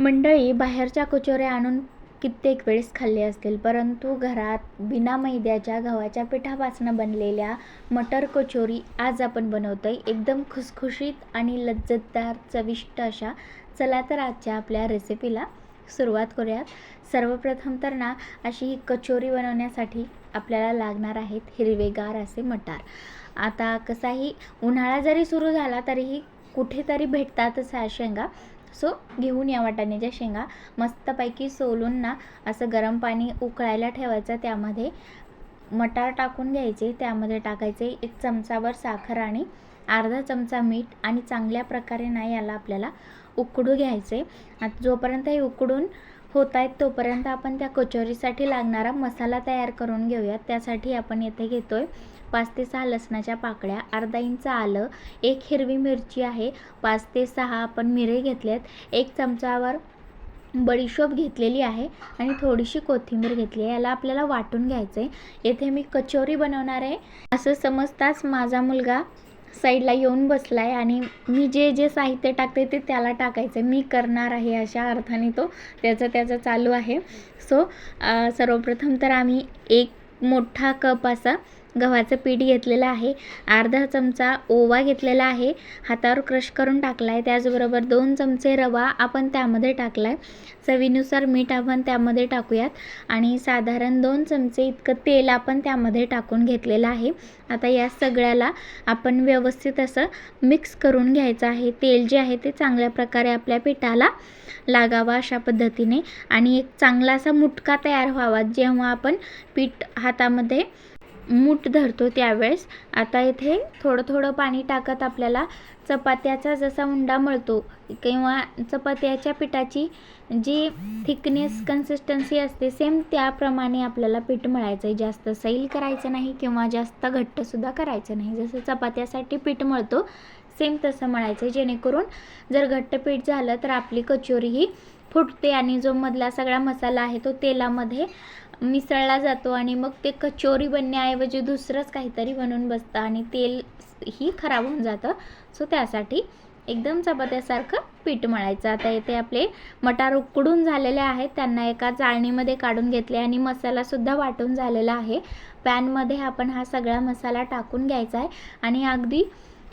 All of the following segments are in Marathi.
मंडळी बाहेरच्या कचोऱ्या आणून कित्येक वेळेस खाल्ले असतील परंतु घरात बिना मैद्याच्या गव्हाच्या पिठापासून बनलेल्या मटर कचोरी आज आपण बनवतो आहे एकदम खुसखुशीत आणि लज्जतदार चविष्ट अशा चला तर आजच्या आपल्या रेसिपीला सुरुवात करूयात. सर्वप्रथम तर ना अशी ही कचोरी बनवण्यासाठी आपल्याला लागणार आहेत हिरवेगार असे मटार. आता कसाही उन्हाळा जरी सुरू झाला तरीही कुठेतरी भेटतातच ह्या शेंगा. सो घेऊन या वाटाण्याच्या शेंगा. मस्तपैकी सोलून ना असं गरम पाणी उकळायला ठेवायचं त्यामध्ये. मटार टाकून घ्यायचे त्यामध्ये टाकायचे एक चमचाभर साखर आणि अर्धा चमचा मीठ आणि चांगल्या प्रकारे ना याला आपल्याला उकडू घ्यायचे. जोपर्यंत हे उकडून होत आहेत तोपर्यंत आपण त्या कचोरीसाठी लागणारा मसाला तयार करून घेऊयात. त्यासाठी आपण येथे घेतो आहे पाच ते सहा लसणाच्या पाकळ्या अर्धा इंच आलं एक हिरवी मिरची आहे पाच ते सहा आपण मिरे घेतलेत एक चमचावर बडीशोप घेतलेली आहे आणि थोडीशी कोथिंबीर घेतली आहे. याला आपल्याला वाटून घ्यायचं आहे येथे मी कचोरी बनवणार आहे. असं समजताच माझा मुलगा साईडला येऊन बसला आहे आणि मी जे जे साहित्य टाकते ते त्याला टाकायचं मी करणार आहे अशा अर्थाने तो त्याचं त्याचं चालू आहे. सो सर्वप्रथम तर आम्ही एक मोठा कप असा गव्हाचं पीठ घेतलेलं आहे. अर्धा चमचा ओवा घेतलेला आहे. हातावर क्रश करून टाकला आहे त्याचबरोबर दोन चमचे रवा आपण त्यामध्ये टाकला आहे चवीनुसार मीठ आपण त्यामध्ये टाकूयात. आणि साधारण दोन चमचे इतकं तेल आपण त्यामध्ये टाकून घेतलेलं आहे. आता या सगळ्याला आपण व्यवस्थित असं मिक्स करून घ्यायचं आहे. तेल जे आहे ते चांगल्या प्रकारे आपल्या पिठाला लागावा अशा पद्धतीने. आणि एक चांगला असा मुटका तयार व्हावा. जेव्हा आपण पीठ हातामध्ये मूठ धरतो त्यावेळेस. आता इथे थोडं थोडं पाणी टाकत आपल्याला चपात्याचा जसा उंडा मळतो किंवा चपात्याच्या पिठाची जी थिकनेस कन्सिस्टन्सी असते सेम त्याप्रमाणे आपल्याला पीठ मळायचं आहे जास्त सैल करायचं नाही किंवा जास्त घट्टसुद्धा करायचं नाही. जसं चपात्यासाठी पीठ मळतो सेम तसं मळायचं. आहे जेणेकरून जर घट्ट पीठ झालं तर आपली कचोरी ही फुटते आणि जो मधला सगळा मसाला आहे तो तेलामध्ये मिसळला जातो आणि मग ते कचोरी बनण्याऐवजी दुसरंच काहीतरी बनून बसतं आणि तेल ही खराब होऊन जातं. सो त्यासाठी एकदम चपात्यासारखं पीठ मळायचं. आता येते आपले मटार उकडून झालेले आहेत. त्यांना एका चाळणीमध्ये काढून घेतले आणि मसालासुद्धा वाटून झालेला आहे. पॅनमध्ये आपण हा सगळा मसाला टाकून घ्यायचा आहे. आणि अगदी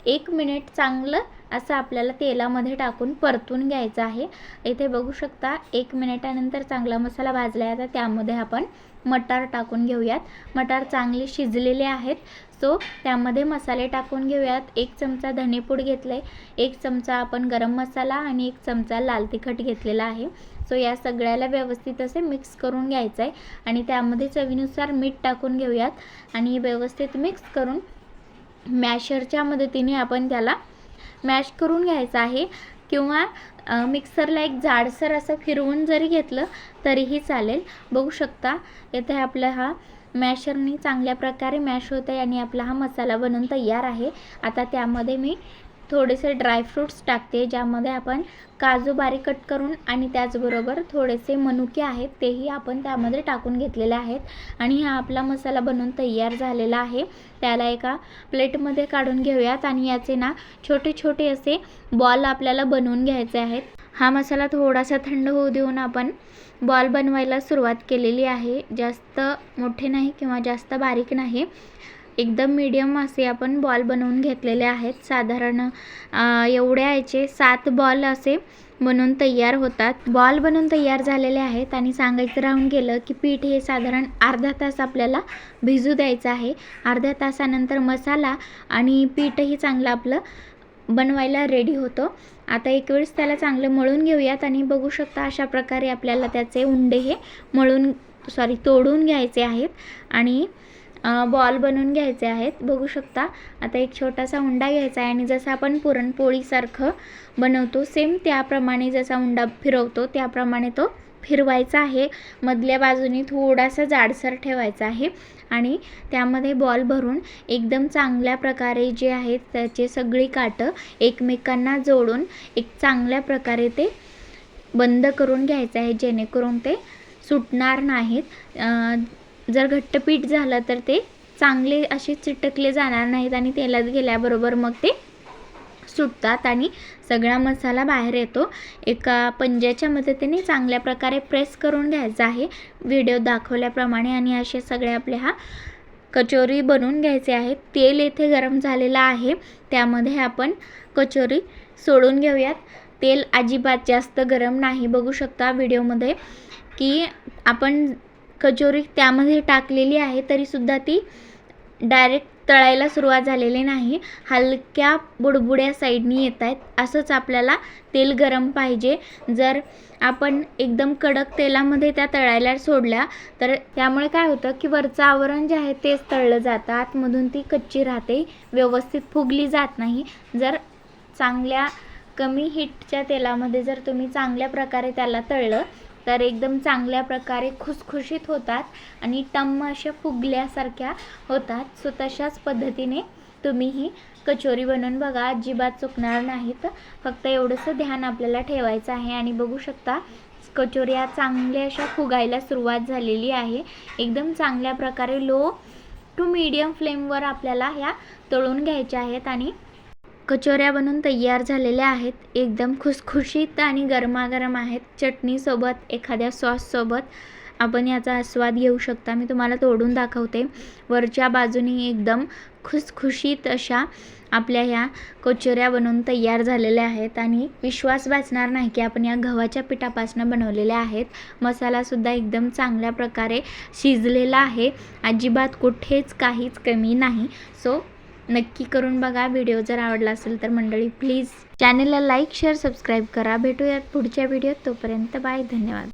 एक मिनिट चांगलं असं आपल्याला तेलामध्ये टाकून परतून घ्यायचं आहे. इथे बघू शकता एक मिनिटानंतर चांगला मसाला भाजला आहे. आता त्यामध्ये आपण मटार टाकून घेऊयात. मटार चांगले शिजलेले आहेत. सो त्यामध्ये मसाले टाकून घेऊयात. एक चमचा धनेपूड घेतलं आहे एक चमचा आपण गरम मसाला आणि एक चमचा लाल तिखट घेतलेला आहे. सो या सगळ्याला व्यवस्थित असे मिक्स करून घ्यायचं आहे आणि त्यामध्ये चवीनुसार मीठ टाकून घेऊयात. आणि व्यवस्थित मिक्स करून मॅशरच्या मदतीने आपण त्याला मॅश करून घ्यायचं आहे. किंवा मिक्सरला एक जाडसर असं फिरवून जरी घेतलं तरीही चालेल. बघू शकता येथे आपला हा मॅशरनी चांगल्या प्रकारे मॅश होत आहे आणि आपला हा मसाला बनून तयार आहे. आता त्यामध्ये मी थोडेसे ड्रायफ्रूट्स टाकते ज्यामध्ये आपण काजू बारीक कट करून आणि त्याचबरोबर थोडेसे मनुके आहेत तेही आपण त्यामध्ये टाकून घेतलेले आहेत. आणि हा आपला मसाला बनवून तयार झालेला आहे. त्याला एका प्लेटमध्ये काढून घेऊयात आणि याचे ना छोटे छोटे असे बॉल आपल्याला बनवून घ्यायचे आहेत. हा मसाला थोडासा थंड होऊ देऊन आपण बॉल बनवायला सुरुवात केलेली आहे. जास्त मोठे नाही किंवा जास्त बारीक नाही. एकदम मीडियम असे आपण बॉल बनवून घेतलेले आहेत. साधारण एवढ्या याचे सात बॉल असे बनवून तयार होतात. बॉल बनवून तयार झालेले आहेत आणि सांगायचं राहून गेलं की पीठ हे साधारण अर्धा तास आपल्याला भिजू द्यायचं आहे. अर्ध्या तासानंतर मसाला आणि पीठही चांगलं आपलं बनवायला रेडी होतो. आता एक वेळेस त्याला चांगलं मळून घेऊयात आणि बघू शकता अशा प्रकारे आपल्याला त्याचे उंडे हे मळून सॉरी तोडून घ्यायचे आहेत. आणि बॉल बनवून घ्यायचे आहेत. बघू शकता. आता एक छोटासा उंडा घ्यायचा आहे आणि जसं आपण पुरणपोळीसारखं बनवतो सेम त्याप्रमाणे जसा उंडा फिरवतो त्याप्रमाणे तो फिरवायचा आहे. मधल्या बाजूनी थोडासा जाडसर ठेवायचा आहे आणि त्यामध्ये बॉल भरून एकदम चांगल्या प्रकारे जे आहेत त्याचे सगळी काटं एकमेकांना जोडून एक चांगल्या प्रकारे ते बंद करून घ्यायचं आहे जेणेकरून ते सुटणार नाहीत. जर घट्ट पीठ झालं तर ते चांगले असे चिटकले जाणार नाहीत आणि तेलात गेल्याबरोबर मग ते सुटतात आणि सगळा मसाला बाहेर येतो. एका पंज्याच्या मदतीने चांगल्या प्रकारे प्रेस करून घ्यायचा आहे. व्हिडिओ दाखवल्याप्रमाणे आणि असे सगळे आपले हा कचोरी बनवून घ्यायचे आहे तेल येथे गरम झालेलं आहे. त्यामध्ये आपण कचोरी सोडून घेऊयात. तेल अजिबात जास्त गरम नाही. बघू शकता व्हिडिओमध्ये की आपण कचोरी त्यामध्ये टाकलेली आहे तरीसुद्धा ती डायरेक्ट तळायला सुरुवात झालेली नाही. हलक्या बुडबुड्या साईडनी येत आहेत. असंच आपल्याला तेल गरम पाहिजे. जर आपण एकदम कडक तेलामध्ये त्या तळायला सोडल्या तर त्यामुळे काय होतं की वरचं आवरण जे आहे तेच तळलं जातं. आतमधून ती कच्ची राहते. व्यवस्थित फुगली जात नाही. जर चांगल्या कमी हिटच्या तेलामध्ये जर तुम्ही चांगल्या प्रकारे त्याला तळलं तर एकदम चांगल्या प्रकारे खुसखुशीत होतात आणि टम्म अशा फुगल्यासारख्या होतात. सो तशाच पद्धतीने तुम्ही ही कचोरी बनवून बघा. अजिबात चुकणार नाहीत. फक्त एवढंसं ध्यान आपल्याला ठेवायचं आहे. आणि बघू शकता कचोऱ्या चांगल्या अशा फुगायला सुरुवात झालेली आहे. एकदम चांगल्या प्रकारे लो टू मीडियम फ्लेमवर आपल्याला ह्या तळून घ्यायच्या आहेत. आणि कचोऱ्या बनून तयार झालेल्या आहेत. एकदम खुसखुशीत आणि गरमागरम आहेत. चटणीसोबत एखाद्या सॉससोबत आपण याचा आस्वाद घेऊ शकता. मी तुम्हाला तोडून दाखवते. वरच्या बाजूने एकदम खुसखुशीत अशा आपल्या ह्या कचोऱ्या बनवून तयार झालेल्या आहेत. आणि विश्वास बसणार नाही की आपण या गव्हाच्या पिठापासून बनवलेल्या आहेत. मसालासुद्धा एकदम चांगल्या प्रकारे शिजलेला आहे. अजिबात कुठेच काहीच कमी नाही. सो नक्की करून बघा. व्हिडिओ जर आवडला असेल तर मंडळी प्लीज चॅनलला लाईक शेअर सबस्क्राईब करा. भेटूयात पुढच्या व्हिडिओत तोपर्यंत. बाय धन्यवाद.